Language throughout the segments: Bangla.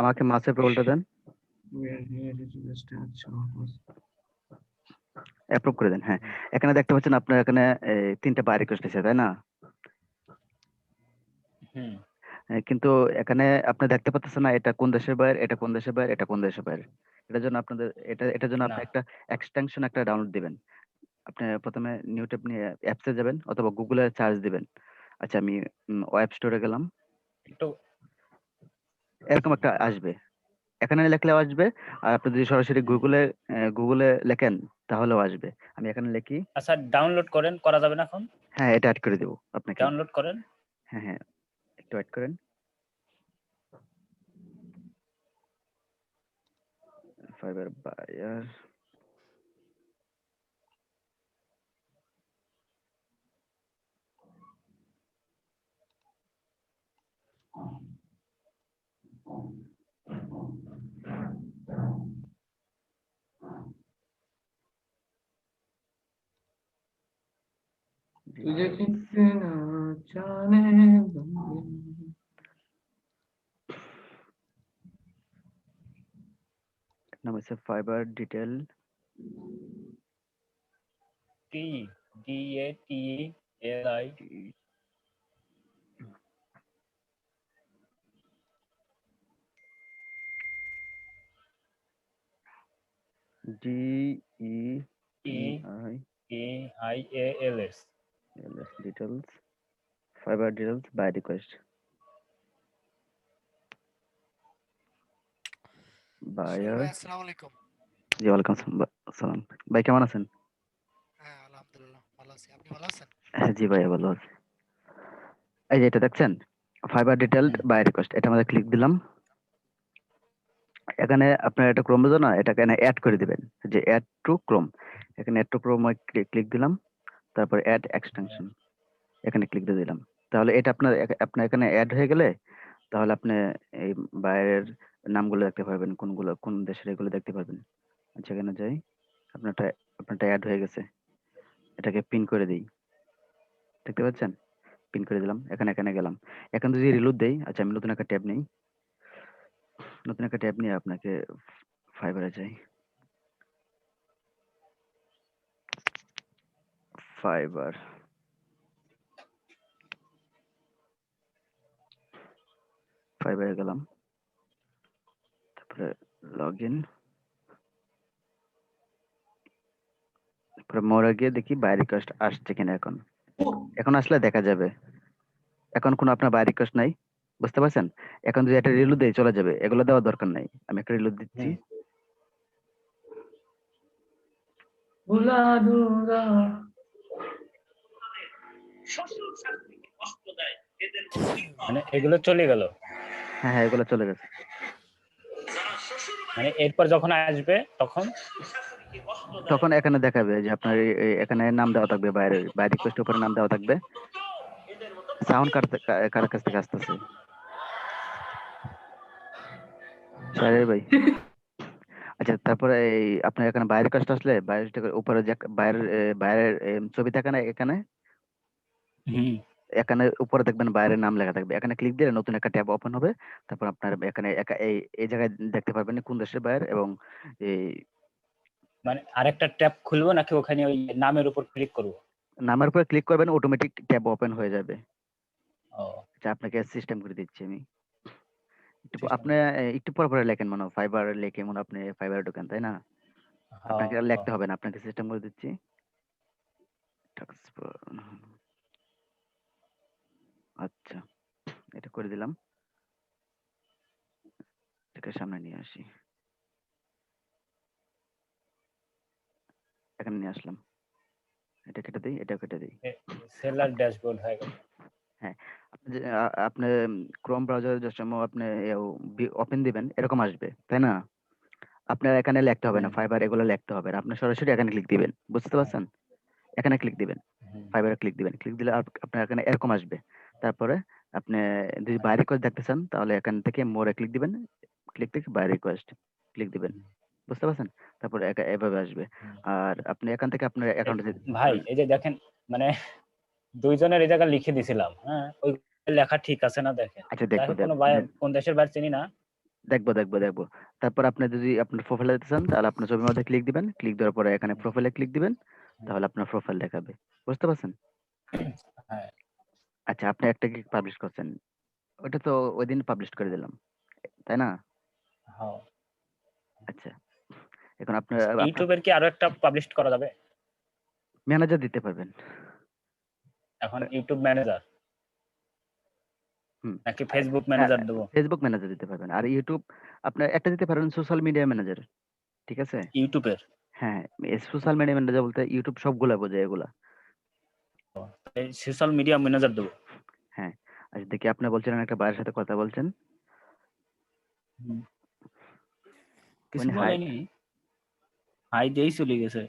আমাকে মাসের প্রবলটা দেন. অ্যাপ্রুভ করে দেন হ্যাঁ। এখানে দেখতে পাচ্ছেন আপনার এখানে তিনটা বাই রিকোয়েস্ট আছে তাই না? কিন্তু এখানে আপনি দেখতে পাচ্ছেন না এটা কোন দেশের বাইরে এটা কোন দেশের বাইরে এটা কোন দেশের বাইরে এটার জন্য আপনাদের এটা এটার জন্য আপনি একটা এক্সটেনশন একটা ডাউনলোড দিবেন। আপনি প্রথমে নিউ ট্যাব নিয়ে অ্যাপসে যাবেন অথবা গুগলে চার্জ দিবেন। আচ্ছা আমি ওয়েব স্টোরে গেলাম। একটু এরকম একটা আসবে। এখানে লেখলেও আসবে আর আপনি যদি সরাসরি গুগলে গুগলে লেখেন তাহলেও আসবে। আমি এখানে লিখি। আচ্ছা ডাউনলোড করেন করা যাবে না এখন? হ্যাঁ এটা অ্যাড করে দেবো আপনাকে। ডাউনলোড করেন। হ্যাঁ হ্যাঁ একটু অ্যাড করেন। ফাইবার বায়ার तुझे कितना जाने नमस्ते fibre detail T D A T L I D E E I A I A L S details bye ভাই, আসসালামু আলাইকুম জি ওয়ালাইকুম আসসালাম ভাই কেমন আছেন হ্যাঁ আলহামদুলিল্লাহ ভালো আছি। আপনি ভালো আছেন? হ্যাঁ জি ভাইয়া ভালো আছি। এই যে এটা দেখছেন? ফাইবার ডিটেলড বাই রিকোয়েস্ট এটা আমাদের ক্লিক দিলাম। এখানে আপনার এটা ক্রোম ব্রাউজার না? এটা এখানে অ্যাড করে দিবেন। যে অ্যাড টু ক্রোম এখানে অ্যাড টু ক্রোম ক্লিক দিলাম। তারপর অ্যাড এক্সটেনশন এখানে ক্লিক দিয়ে দিলাম। তাহলে এটা আপনার আপনার এখানে অ্যাড হয়ে গেলে, তাহলে আপনি এই বাইরের নামগুলো দেখতে পারবেন, কোনগুলো, কোন দেশের এগুলো দেখতে পারবেন। আচ্ছা এখানে যাই, আপনারটা আপনারটা অ্যাড হয়ে গেছে। এটাকে পিন করে দিই। দেখতে পাচ্ছেন? পিন করে দিলাম, এখানে এখানে গেলাম। এখন যদি রিলোড দেই আচ্ছা আমি নতুন একটা ট্যাব নেই। নতুন একটা ট্যাব নিয়ে আপনাকে ফাইবারে যাই। ফাইবার ফাইবারে গেলাম। তারপরে লগ ইন তারপরে মোড়ে গিয়ে দেখি বাই রিকোয়েস্ট আসছে কিনা এখন। এখন আসলে দেখা যাবে। এখন কোনো আপনার বাই রিকোয়েস্ট নাই, বুঝতে পারছেন? এখন যদি একটা রিলু দেয়, চলে যাবে। এগুলো দেওয়ার দরকার নাই। আমি একটা রিলু দিচ্ছি। মানে এগুলো চলে গেল? হ্যাঁ হ্যাঁ এগুলো চলে গেছে। মানে এরপর যখন আসবে তখন? তখন এখানে দেখাবে যে আপনার এখানে নাম দেওয়া থাকবে বাইরে বাইরে রিকোয়েস্ট উপরে নাম দেওয়া থাকবে। সাউন্ড কার কাছ থেকে আসতেছে? সাহেব ভাই। আচ্ছা তারপরে এই আপনার এখানে বাইরের কাজটা আসলে বাইরে উপরে যে বাইরের বাইরের ছবি থাকে না এখানে? হুম। এখানে উপরে দেখবেন বাইরের নাম লেখা থাকবে। এখানে ক্লিক দিলে নতুন একটা ট্যাব ওপেন হবে। তারপর আপনার এখানে একা- এই এই জায়গায় দেখতে পারবেন কোন দেশের বাইরে এবং এই মানে আরেকটা ট্যাব খুলবো নাকি ওখানে ওই নামের উপর ক্লিক করব? নামের উপরে ক্লিক করবেন অটোমেটিক ট্যাব ওপেন হয়ে যাবে। ও। আচ্ছা আপনাকে সিস্টেম করে দিচ্ছি আমি। একটু প- আপনি এ, একটু পর পরে লেখেন মনে ফাইবার লেখে মনে হয় আপনি ফাইবার ঢোকেন তাই না? আপনাকে আর লিখতে হবে না আপনাকে সিস্টেম করে দিচ্ছি। আচ্ছা এটা করে দিলাম। এটাকে সামনে নিয়ে আসি। এখানে নিয়ে আসলাম। এটা কেটে দিই এটা কেটে দিই। সেলার ড্যাশবোর্ড হয়ে গেল। আপনি আপনি ক্রোম ব্রাউজারে যে সময় আপনি ওপেন দিবেন এরকম আসবে তাই না? আপনার এখানে লিখতে হবে না ফাইবার এগুলো লিখতে হবে না। আপনি সরাসরি এখানে ক্লিক দিবেন বুঝতে পারছেন? এখানে ক্লিক দিবেন। ফাইবারে ক্লিক দিবেন। ক্লিক দিলে আপ- আপনার এখানে এরকম আসবে। তারপরে আপনি যদি বাই রিকোয়েস্ট দেখতে চান তাহলে এখান থেকে মোরে ক্লিক দিবেন। ক্লিক থেকে বাই রিকোয়েস্ট ক্লিক দিবেন। বুঝতে পারছেন? তারপরে এভাবে আসবে। আর আপনি এখান থেকে আপনার অ্যাকাউন্টে ভাই এই যে দেখেন মানে দুইজনের এই জায়গায় লিখে দিছিলাম হ্যাঁ? ওই লেখা ঠিক আছে না দেখেন? আচ্ছা যাই দেখো হোক, কোনো কোন দেশের বাইরে চিনি না। দেখব দেখব দেখব। তারপর আপনি যদি আপনার প্রোফাইলে যেতে চান তাহলে আপনার ছবির মধ্যে ক্লিক দিবেন। ক্লিক দেওয়ার পরে এখানে প্রোফাইলে ক্লিক দিবেন তাহলে আপনার প্রোফাইল দেখাবে। বুঝতে পারছেন? হ্যাঁ। আচ্ছা আপনি একটা কি পাবলিশ করছেন। ওটা তো ওই দিন পাবলিশ করে দিলাম তাই না? হ্যাঁ। আচ্ছা এখন আপনার ইউটিউবের কি আরও একটা পাবলিশ করা যাবে? ম্যানেজার দিতে পারবেন। এখন ইউটিউব ম্যানেজার হুম। নাকি ফেসবুক ম্যানেজার দেবো? ফেসবুক ম্যানেজার দিতে পারবেন। আর ইউটিউব আপনার একটা দিতে পারবেন সোশ্যাল মিডিয়া ম্যানেজার ঠিক আছে? ইউটিউবের? হ্যাঁ সোশ্যাল মিডিয়া ম্যানেজার বলতে ইউটিউব সবগুলা বোঝায় এগুলা। সোশ্যাল মিডিয়া ম্যানেজার দেবো। আচ্ছা দেখি আপনি বলছিলেন একটা ভাইয়ের সাথে কথা বলছেন। কিছু মানে হাই- বলেনি। হাই দিয়েই চলে গেছে।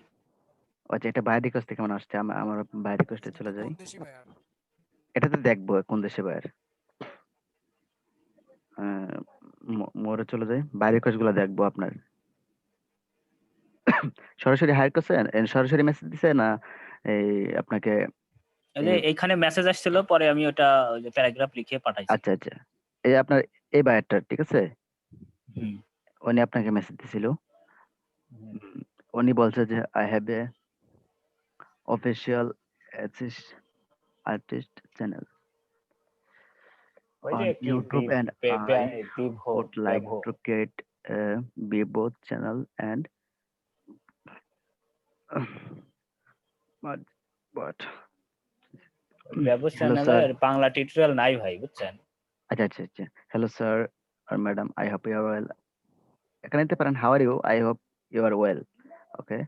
আচ্ছা এটা বায়ার রিকোয়েস্ট থেকে কেমন আসছে আমার বায়ার রিকোয়েস্টে চলে যাই। কোন দেশি ভাইয়া এটাতে দেখব কোন দেশে বায়ার মোরে চলে যাই। বায়ার রিকোয়েস্টগুলো দেখব আপনার। সরাসরি হায়ার করছে? সরাসরি মেসেজ দিছে না এই আপনাকে এইখানে মেসেজ আসছিল পরে আমি ওটা প্যারাগ্রাফ লিখে পাঠাইছি। আচ্ছা আচ্ছা। এই আপনার এই বায়ারটা ঠিক আছে? হুম, উনি আপনাকে মেসেজ দিছিল। উনি বলছে যে I have a official artist channel ওই যে on কি YouTube বি- and বে- I would like to create a Bebo channel and but but Bangla tutorial নাই ভাই বুঝছেন আচ্ছা আচ্ছা আচ্ছা hello sir R madam I hope you are well এখানে দিতে পারেন how are you I hope you are well okay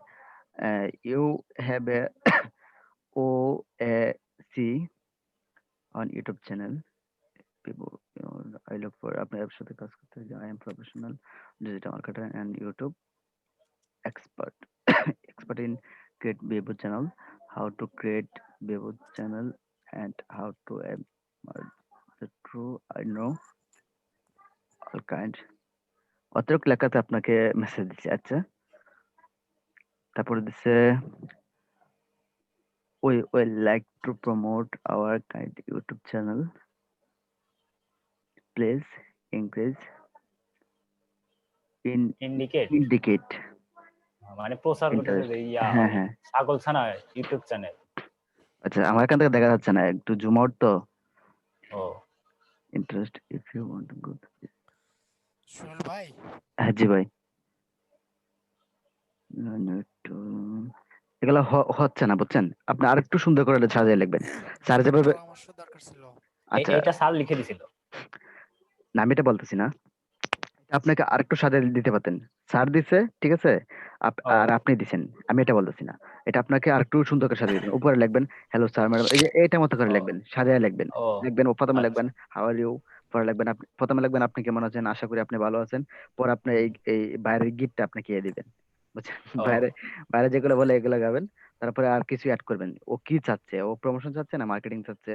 you have a O A C on YouTube channel I look for আপনার অ্যাপের সাথে কাজ করতে I am professional digital marketer and YouTube expert expert in create Bebo channel how to create Bebo channel and how to add uh, the true I know all kind অতটুকু লেখাতে আপনাকে মেসেজ দিচ্ছে আচ্ছা তারপরে দিচ্ছে we would like to promote our kind YouTube channel please increase in indicate indicate মানে প্রচার করতেছে Interest. যে ইয়া হ্যাঁ হ্যাঁ ছাগল ছানা ইউটিউব চ্যানেল আচ্ছা আমার এখান থেকে দেখা যাচ্ছে না একটু জুম আউট তো। ও। Interest if you want to go Sohel ভাই? হ্যাঁ জি ভাই। এগুলো হচ্ছে না বুঝছেন? আপনি আরেকটু সুন্দর করে সাজিয়ে লিখবেন। স্যার যেভাবে আচ্ছা। এটা স্যার লিখে দিছিল। না আমি এটা বলতেছি না। আপনাকে আরেকটু সাজিয়ে দিতে পারতেন। স্যার দিছে ঠিক আছে? আর আপনি দিছেন। আমি এটা বলতেছি না। এটা আপনাকে আর একটু সুন্দর করে সাজিয়ে দিবেন। উপরে লিখবেন হ্যালো স্যার ম্যাডাম এই যে এটা মতো করে লিখবেন সাজিয়ে লিখবেন। লিখবেন ও প্রথমে আচ্ছা। লিখবেন হাউ আর ইউ পরে লিখবেন আপনি প্রথমে লিখবেন আপনি কেমন আছেন? আশা করি আপনি ভালো আছেন। পরে আপনি এই এই বাইরের গিফটটা আপনাকে দিয়ে দিবেন। বুঝছেন? বাইরে বাইরে যেগুলো বলে এগুলো গাবেন। তারপরে আর কিছু অ্যাড করবেন। ও কি চাচ্ছে? ও প্রমোশন চাচ্ছে না মার্কেটিং চাচ্ছে?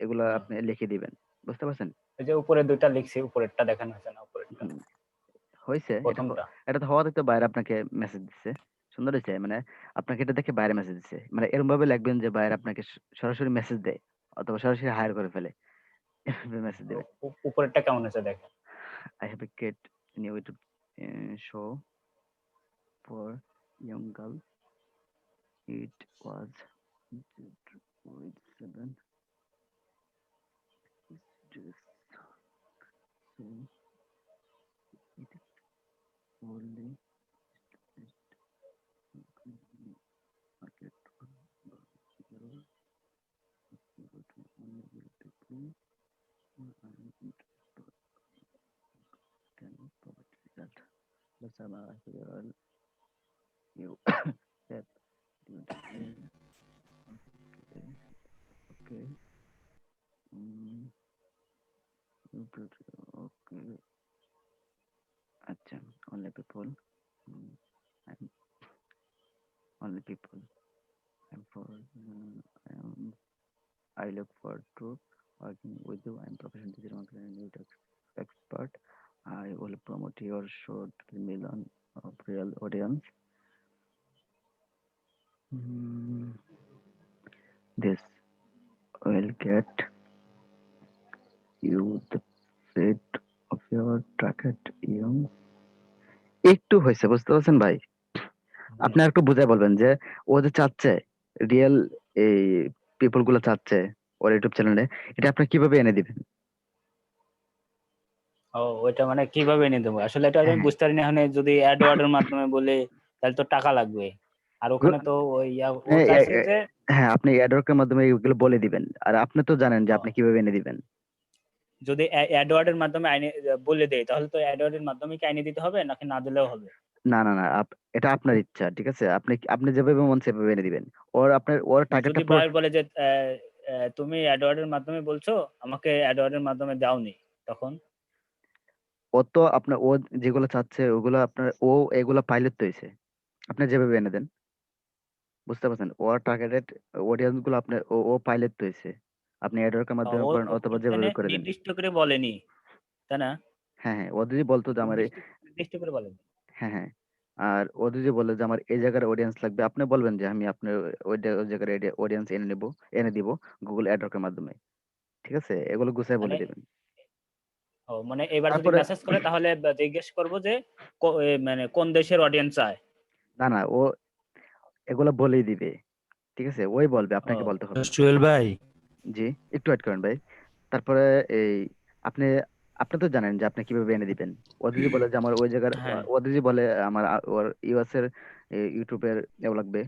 এগুলো আপনি লিখে দিবেন। বুঝতে পারছেন? এই যে উপরে দুইটা লিখছি উপরেরটা দেখানো হয়েছে না উপরেরটা। হয়েছে এটা প্রথমটা। এটা তো হওয়াতে তো বাইরে আপনাকে মেসেজ দিচ্ছে সুন্দর হয়েছে মানে আপনাকে এটা দেখে বাইরে মেসেজ দিচ্ছে মানে এরকম ভাবে লিখবেন যে বাইরে আপনাকে স- সরাসরি মেসেজ দেয় অথবা সরাসরি হায়ার করে ফেলে। মেসেজ দেবে। উ- উপরেরটা কেমন হয়েছে দেখেন? I have a kid in a YouTube uh, show for young girl. It was with seven. Just so it only market zero zero to one will to two and can provide that the summer here you I'm only people. I'm for. Uh, I. Look forward to working with you. I'm professional digital marketing and expert. I will promote your show to the million of real audience. Mm, This will get you the fit of your target young একটু হয়েছে বুঝতে পারছেন ভাই? আপনি একটু বুঝাই বলবেন যে ও যে চাচ্ছে রিয়েল এই পিপলগুলো চাচ্ছে ওর ইউটিউব চ্যানেলে এটা আপনি কীভাবে এনে দিবেন? ও ওইটা মানে কীভাবে এনে দেবো? আসলে এটা আমি হ্যাঁ। বুঝতে পারি না এখানে যদি অ্যাডওয়ার্ডের মাধ্যমে বলে তাহলে তো টাকা লাগবে। আর ওখানে তো ওই হ্যাঁ আপনি অ্যাডওয়ার্কের মাধ্যমে এগুলো বলে দিবেন। আর আপনি তো জানেন যে আপনি কীভাবে এনে দিবেন। যদি অ্যাডওয়ার্ডের মাধ্যমে আইনে বলে দেয় তাহলে তো অ্যাডওয়ার্ডের মাধ্যমে কি আইনে দিতে হবে নাকি না দিলেও হবে? না না না এটা আপনার ইচ্ছা ঠিক আছে? আপনি আপনি যেভাবে মন সেভাবে এনে দিবেন। ওর আপনার ওর যদি টার্গেটটা বায়ার বলে যে তুমি অ্যাডওয়ার্ডের মাধ্যমে বলছো আমাকে অ্যাডওয়ার্ডের মাধ্যমে দাওনি তখন? ও তো আপনার ও যেগুলো চাচ্ছে ওগুলো আপনার ও এগুলো পাইলট তো হয়েছে আপনি যেভাবে এনে দেন। বুঝতে পারছেন? ওর টার্গেটেড অডিয়েন্সগুলো আপনার ও পাইলট তো হয়েছে আপনি অ্যাডওয়ার্কের মাধ্যমে করেন অথবা যেভাবে করে দেন। নির্দিষ্ট করে বলেনি তাই না? হ্যাঁ হ্যাঁ ও যদি বলতো যে আমার নির্দিষ্ট- করে বলেনি। হ্যাঁ হ্যাঁ আর ও যদি বলে যে আমার এই জায়গার অডিয়েন্স লাগবে। আপনি বলবেন যে আমি আপনার ওই জায়গার অডিয়েন্স এনে নেব এনে দিব গুগল অ্যাডওয়ার্কের মাধ্যমে। ঠিক আছে? এগুলো গুছাই বলে মানে দেবেন। ও মানে এবার যদি মেসেজ করে তাহলে জিজ্ঞেস করব যে মানে কোন দেশের অডিয়েন্স চায়? না না ও এগুলো বলেই দিবে। ঠিক আছে? ওই বলবে আপনাকে বলতে হবে। সোহেল ভাই জি একটু ওয়েট করেন ভাই। তারপরে এই আপনি আপনি তো জানেন যে আপনি কীভাবে এনে দিবেন। ও যদি বলে যে আমার ওই জায়গার হ্যাঁ। ও যদি বলে আমার ওর ইউএস এর ইউটিউবের এও লাগবে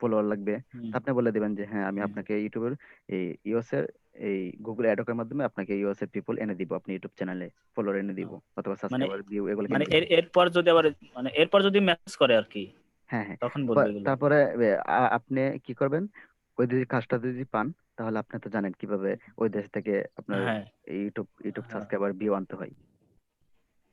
ফলোয়ার লাগবে। আপনি বলে দিবেন যে হ্যাঁ আমি। আপনাকে ইউটিউবের এই ইউএস এর এই গুগল অ্যাডওয়ার্কের মাধ্যমে আপনাকে ইউএস এর পিপল এনে দিব আপনি ইউটিউব চ্যানেলে ফলোয়ার এনে দিব অথবা সাবস্ক্রাইবার ভিউ এগুলো মানে এর এরপর যদি আবার মানে এরপর যদি মেসেজ করে আর কি হ্যাঁ হ্যাঁ। তখন বলবে এগুলো। তারপরে আপনি কি করবেন? ওই যদি কাজটা যদি পান তাহলে আপনি তো জানেন কীভাবে ওই দেশ থেকে আপনার হ্যাঁ। ইউটিউব ইউটিউব হ্যাঁ। সাবস্ক্রাইবার ভিউ আনতে হয়।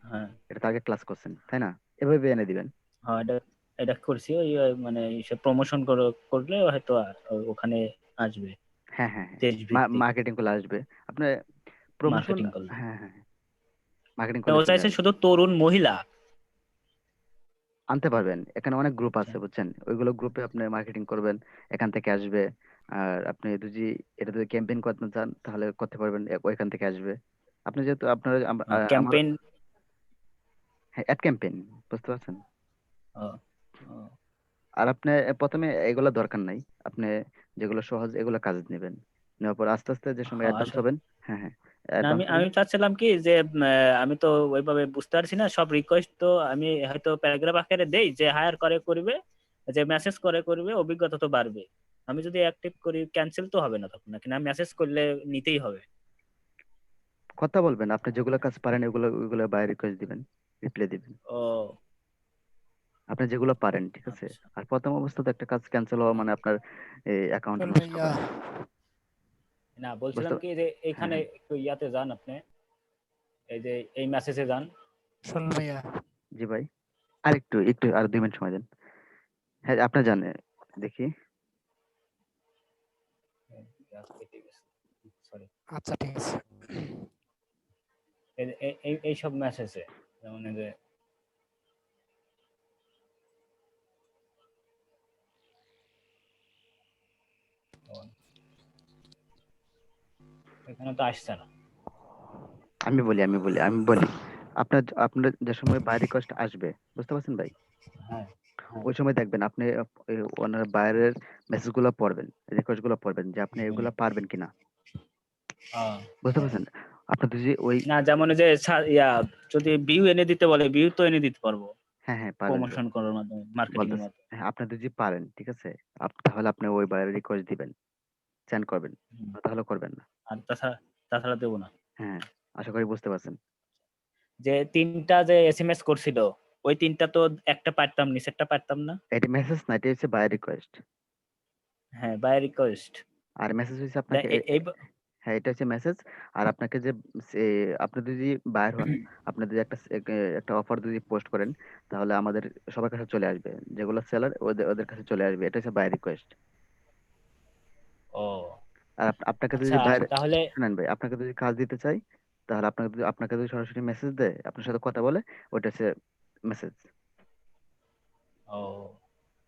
হ্যাঁ। এটা তো আগে ক্লাস করছেন তাই না? এভাবে এনে দিবেন। হ্যাঁ এটা এটা করছি ওই ওই মানে প্রমোশন করলে হয়তো আ- ও- ওখানে আসবে। হ্যাঁ হ্যাঁ দেশ ভিত্তিক। মার্কেটিং করলে আসবে। আপনার প্রমোশন Marketing করলে। হ্যাঁ হ্যাঁ মার্কেটিং ও চাইছে শুধু তরুণ মহিলা। আনতে পারবেন। এখানে অনেক গ্রুপ আছে বুঝছেন? ওইগুলো গ্রুপে আপনি মার্কেটিং করবেন এখান থেকে আসবে। আর আপনি যদি এটা যদি ক্যাম্পেইন করতে চান তাহলে করতে পারবেন ওইখান থেকে আসবে। আপনি যেহেতু আপনার ক্যাম্পেইন হ্যাঁ অ্যাড ক্যাম্পেইন বুঝতে পারছেন? আর আপনি প্রথমে এগুলো দরকার নাই। আপনি যেগুলো সহজ এগুলো কাজ নেবেন নেওয়ার পর আস্তে আস্তে যে সময় অ্যাডভান্স হবেন হ্যাঁ হ্যাঁ। আমি আমি চাচ্ছিলাম কি যে আমি তো ওইভাবে বুঝতে পারছি না সব রিকোয়েস্ট তো আমি হয়তো প্যারাগ্রাফ আকারে দেই যে হায়ার করে করবে যে মেসেজ করে করবে অভিজ্ঞতা তো বাড়বে। আমি যদি অ্যাক্টিভ করি ক্যান্সেল তো হবে না তখন নাকি না? মেসেজ করলে নিতেই হবে। কথা বলবেন আপনি যেগুলো কাজ পারেন এগুলো ওগুলো বাইরে রিকোয়েস্ট দিবেন রিপ্লাই দিবেন। ও। আপনি যেগুলো পারেন ঠিক আছে? আচ্ছা। আর প্রথম অবস্থাতে একটা কাজ ক্যান্সেল হওয়া মানে আপনার অ্যাকাউন্ট সোহেল নষ্ট ভাইয়া করা। না বলছিলাম কি যে এখানে হ্যাঁ। একটু ইয়াতে যান আপনি। এই যে এই মেসেজে যান। সোহেল ভাইয়া। জি ভাই। আর একটু একটু আর দুই মিনিট সময় দেন। হ্যাঁ আপনি জানেন দেখি। সরি আচ্ছা ঠিক আছে। এই এই সব মেসেজে যেমন যে এখানে তো আসছে না। আমি বলি আমি বলি আমি বলি। আপনার আপনার যে সময় বাই রিকোয়েস্ট আসবে বুঝতে পারছেন ভাই? হ্যাঁ ওই সময় দেখবেন আপনি ওনার বাইরের মেসেজগুলো পড়বেন রিকোয়েস্টগুলো পড়বেন যে আপনি। এগুলা পারবেন কিনা। বুঝতে পারছেন? আপনি যদি ওই না যেমন যে ইয়া যদি ভিউ এনে দিতে বলে ভিউ তো এনে দিতে পারব। হ্যাঁ হ্যাঁ প্রমোশন করার মাধ্যমে মার্কেটিং এর মাধ্যমে। হ্যাঁ আপনি যদি পারেন ঠিক আছে? তাহলে আপনি ওই বাইরে রিকোয়েস্ট দিবেন। সেন্ড করবেন। তাহলে করবেন না। আর তাছাড়া তাছাড়া দেবো না। হ্যাঁ আশা করি বুঝতে পারছেন। যে তিনটা যে এসএমএস করছিল ওই তিনটা তো একটা পারতাম নিচেরটা পারতাম না? এটা মেসেজ না এটা হচ্ছে বাই রিকোয়েস্ট হ্যাঁ বাই রিকোয়েস্ট আর মেসেজ হচ্ছে আপনাকে এই হ্যাঁ এটা হচ্ছে মেসেজ আর আপনাকে যে আপনি যদি বাইর হন আপনি যদি একটা একটা অফার যদি পোস্ট করেন তাহলে আমাদের সবার কাছে চলে আসবে। যেগুলো সেলার ওদের ওদের কাছে চলে আসবে। এটা হচ্ছে বাই রিকোয়েস্ট ও। আর আপ- আপনাকে যদি আচ্ছা বাইরে তাহলে শুনেন ভাই আপনাকে যদি কাজ দিতে চাই তাহলে আপনাকে যদি আপনাকে যদি সরাসরি মেসেজ দেয় আপনার সাথে কথা বলে ওটা হচ্ছে মেসেজ ও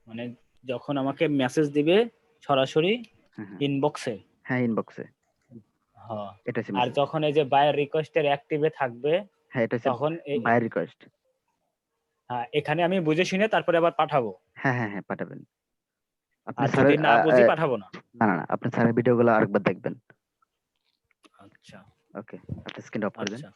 মানে যখন আমাকে মেসেজ দিবে সরাসরি হ্যাঁ হ্যাঁ। ইনবক্সে হ্যাঁ ইনবক্সে হ্যাঁ এটা হচ্ছে আর যখন এই যে বায়ার রিকোয়েস্টের অ্যাক্টিভে থাকবে হ্যাঁ এটা হচ্ছে তখন এ- বাই রিকোয়েস্ট হ্যাঁ, এখানে আমি বুঝে শুনে তারপরে আবার পাঠাবো। হ্যাঁ হ্যাঁ হ্যাঁ পাঠাবেন। আপনি যদি স্যারের না আ- বুঝি আ- পাঠাবো না। না না না আপনি স্যারের ভিডিওগুলো আরেকবার দেখবেন। আচ্ছা। ওকে আপনি স্ক্রিন অফ করে দেন। আচ্ছা